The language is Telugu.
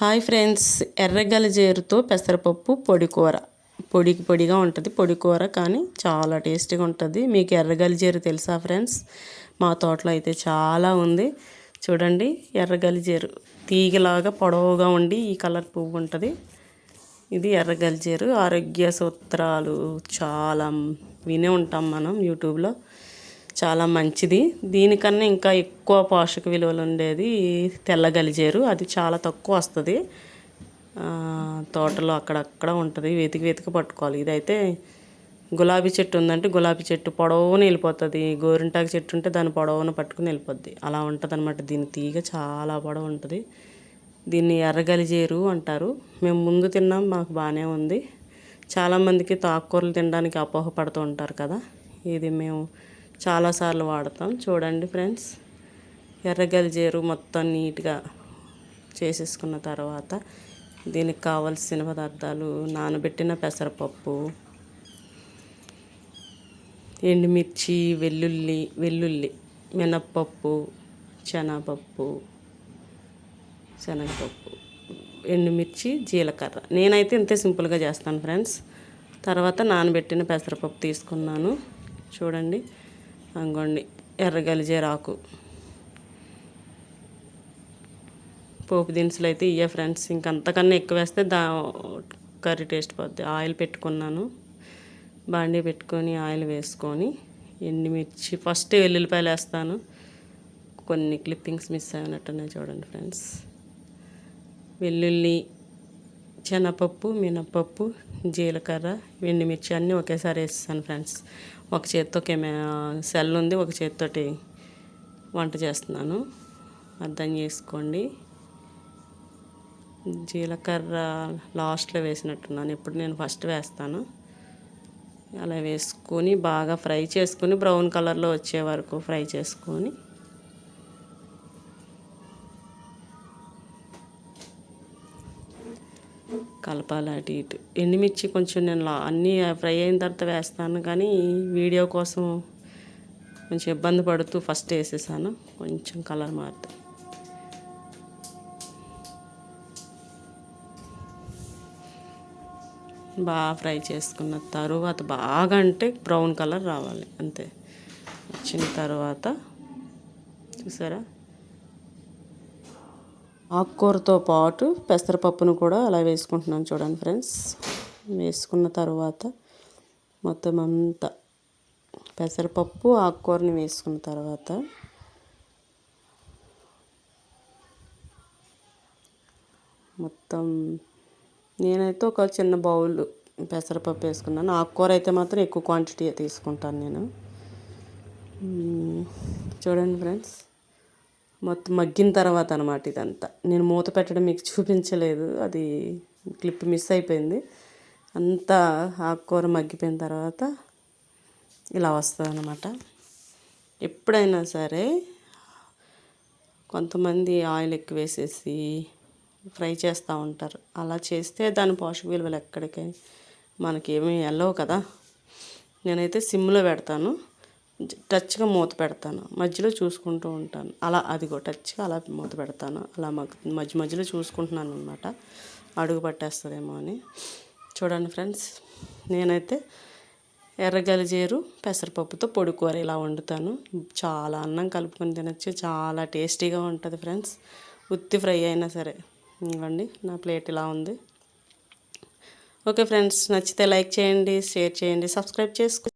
హాయ్ ఫ్రెండ్స్ ఎర్రగలజేరుతో పెసరపప్పు పొడి కూర. పొడికి పొడిగా ఉంటుంది పొడి కూర కానీ చాలా టేస్టీగా ఉంటుంది. మీకు ఎర్రగలిజేరు తెలుసా ఫ్రెండ్స్? మా తోటలో అయితే చాలా ఉంది. చూడండి ఎర్రగలిజేరు తీగలాగా పొడవుగా ఉండి ఈ కలర్ పువ్వు ఉంటుంది. ఇది ఎర్రగలిజేరు ఆరోగ్య సూత్రాలు చాలా వినే ఉంటాం మనం యూట్యూబ్లో. చాలా మంచిది. దీనికన్నా ఇంకా ఎక్కువ పోషక విలువలు ఉండేది తెల్ల గలిజేరు. అది చాలా తక్కువ వస్తుంది. తోటలో అక్కడక్కడ ఉంటుంది. వెతికి వెతికి పట్టుకోవాలి. ఇదైతే గులాబీ చెట్టు ఉందంటే గులాబీ చెట్టు పొడవున వెళ్ళిపోతుంది. గోరింటాకు చెట్టు ఉంటే దాని పొడవున పట్టుకుని వెళ్ళిపోద్ది. అలా ఉంటుంది అనమాట దీని తీగ చాలా పొడవు ఉంటుంది దీన్ని ఎర్రగలిజేరు అంటారు. మేము ముందు తిన్నాం. మాకు బాగానే ఉంది. చాలామందికి తాక్కూరలు తినడానికి అపోహ పడుతూ ఉంటారు కదా. ఇది మేము చాలాసార్లు వాడతాం. చూడండి ఫ్రెండ్స్ ఎర్రగలిజేరు మొత్తం నీట్గా చేసేసుకున్న తర్వాత దీనికి కావలసిన పదార్థాలు నానబెట్టిన పెసరపప్పు ఎండుమిర్చి వెల్లుల్లి వెల్లుల్లి మినప్పప్పు శనగపప్పు శనగపప్పు ఎండుమిర్చి జీలకర్ర. నేనైతే ఇంతే సింపుల్గా చేస్తాను ఫ్రెండ్స్. తర్వాత నానబెట్టిన పెసరపప్పు తీసుకున్నాను. చూడండి. అంగోండి ఎర్రగలిజేరాకు పోపు దినుసులు అయితే ఇయ్య ఫ్రెండ్స్. ఇంకంతకన్నా ఎక్కువ వేస్తే దా కర్రీ టేస్ట్ పోద్ది. ఆయిల్ పెట్టుకున్నాను. బాండీ పెట్టుకొని ఆయిల్ వేసుకొని ఎండుమిర్చి ఫస్ట్ వెల్లుల్లిపాయలు వేస్తాను. కొన్ని క్లిప్పింగ్స్ మిస్ అయినట్టున్నాయి చూడండి ఫ్రెండ్స్. వెల్లుల్లి శనగపప్పు మినపప్పు జీలకర్ర ఎండుమిర్చి అన్నీ ఒకేసారి వేస్తాను ఫ్రెండ్స్. ఒక చేత్తో సెల్ ఉంది ఒక చేత్తోటి వంట చేస్తున్నాను. అర్థం చేసుకోండి. జీలకర్ర లాస్ట్లో వేసినట్టున్నాను. ఇప్పుడు నేను ఫస్ట్ వేస్తాను. అలా వేసుకొని బాగా ఫ్రై చేసుకొని బ్రౌన్ కలర్లో వచ్చే వరకు ఫ్రై చేసుకొని కలపాలి అటు ఇటు. ఎండుమిర్చి కొంచెం నేను అన్నీ ఫ్రై అయిన తర్వాత వేస్తాను కానీ వీడియో కోసం కొంచెం ఇబ్బంది పడుతూ ఫస్ట్ వేసేసాను. కొంచెం కలర్ మారుతుంది బాగా ఫ్రై చేసుకున్న తరువాత బాగా అంటే బ్రౌన్ కలర్ రావాలి. అంతే. వచ్చిన తర్వాత చూసారా? ఆకుకూరతో పాటు పెసరపప్పును కూడా అలా వేసుకుంటున్నాను చూడండి ఫ్రెండ్స్. వేసుకున్న తర్వాత మొత్తం అంతా పెసరపప్పు ఆకుకూరని వేసుకున్న తర్వాత మొత్తం నేనైతే ఒక చిన్న బౌల్ పెసరపప్పు వేసుకున్నాను. ఆకుకూర అయితే మాత్రం ఎక్కువ క్వాంటిటీ తీసుకుంటాను నేను. చూడండి ఫ్రెండ్స్. మొత్తం మగ్గిన తర్వాత అనమాట ఇదంతా. నేను మూత పెట్టడం మీకు చూపించలేదు. అది క్లిప్ మిస్ అయిపోయింది. అంతా ఆకుకూర మగ్గిపోయిన తర్వాత ఇలా వస్తుంది అనమాట ఎప్పుడైనా సరే కొంతమంది ఆయిల్ ఎక్కువ వేసేసి ఫ్రై చేస్తూ ఉంటారు. అలా చేస్తే దాని పోషక విలువలు ఎక్కడికి? మనకేమీ వెళ్ళవు కదా. నేనైతే సిమ్లో పెడతాను. టచ్గా మూత పెడతాను. మధ్యలో చూసుకుంటూ ఉంటాను. అలా అదిగో టచ్గా అలా మూత పెడతాను. అలా మధ్య మధ్యలో చూసుకుంటున్నాను అనమాట అడుగు పట్టేస్తుందేమో అని. చూడండి ఫ్రెండ్స్ నేనైతే ఎర్రగలిజేరు పెసరపప్పుతో పొడి కూర ఇలా వండుతాను. చాలా అన్నం కలుపుకొని తినచ్చు. చాలా టేస్టీగా ఉంటుంది ఫ్రెండ్స్. ఉత్తి ఫ్రై అయినా సరే. ఇవ్వండి నా ప్లేట్ ఇలా ఉంది. ఓకే ఫ్రెండ్స్ నచ్చితే లైక్ చేయండి షేర్ చేయండి సబ్స్క్రైబ్ చేసుకో